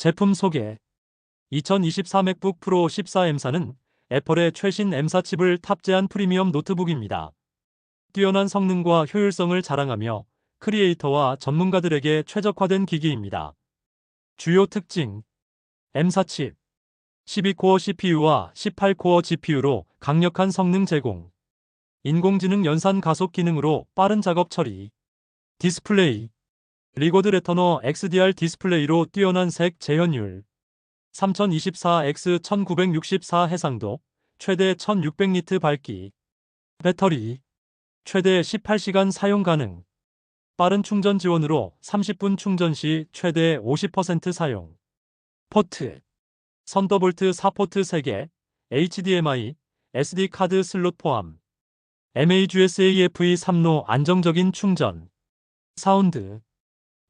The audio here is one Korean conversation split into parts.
제품 소개. 2024 맥북 프로 14M사는 애플의 최신 M사 칩을 탑재한 프리미엄 노트북입니다. 뛰어난 성능과 효율성을 자랑하며 크리에이터와 전문가들에게 최적화된 기기입니다. 주요 특징. M사 칩. 12코어 CPU와 18코어 GPU로 강력한 성능 제공. 인공지능 연산 가속 기능으로 빠른 작업 처리. 디스플레이 리고드 레터너 XDR 디스플레이로 뛰어난 색 재현율. 3024X1964 해상도 최대 1600니트 밝기. 배터리. 최대 18시간 사용 가능. 빠른 충전 지원으로 30분 충전 시 최대 50% 사용. 포트. 선더볼트 4포트 3개 HDMI SD카드 슬롯 포함. MAGSAFE 3로 안정적인 충전. 사운드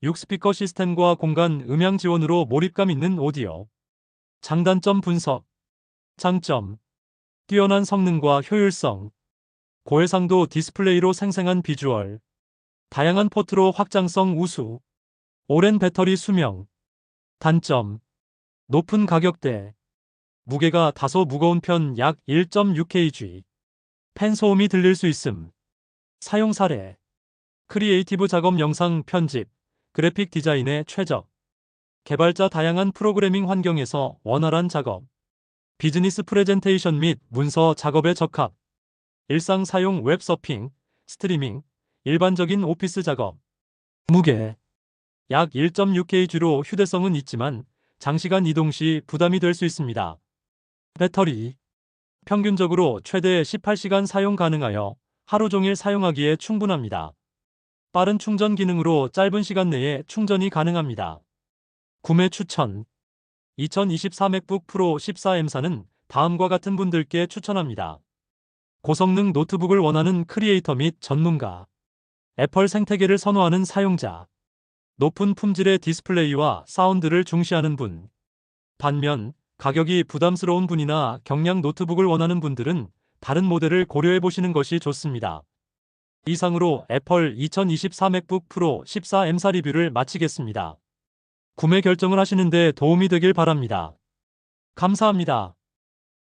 6스피커 시스템과 공간 음향 지원으로 몰입감 있는 오디오. 장단점 분석. 장점. 뛰어난 성능과 효율성. 고해상도 디스플레이로 생생한 비주얼. 다양한 포트로 확장성 우수. 오랜 배터리 수명. 단점. 높은 가격대. 무게가 다소 무거운 편 약 1.6kg 펜 소음이 들릴 수 있음. 사용 사례. 크리에이티브 작업 영상 편집 그래픽 디자인에 최적 개발자 다양한 프로그래밍 환경에서 원활한 작업 비즈니스 프레젠테이션 및 문서 작업에 적합 일상 사용 웹 서핑 스트리밍 일반적인 오피스 작업 무게 약 1.6kg로 휴대성은 있지만 장시간 이동 시 부담이 될 수 있습니다. 배터리 평균적으로 최대 18시간 사용 가능하여 하루 종일 사용하기에 충분합니다. 빠른 충전 기능으로 짧은 시간 내에 충전이 가능합니다. 구매 추천 2024 맥북 프로 14M사는 다음과 같은 분들께 추천합니다. 고성능 노트북을 원하는 크리에이터 및 전문가 애플 생태계를 선호하는 사용자 높은 품질의 디스플레이와 사운드를 중시하는 분 반면 가격이 부담스러운 분이나 경량 노트북을 원하는 분들은 다른 모델을 고려해 보시는 것이 좋습니다. 이상으로 애플 2024 맥북 프로 14M사 리뷰를 마치겠습니다. 구매 결정을 하시는데 도움이 되길 바랍니다. 감사합니다.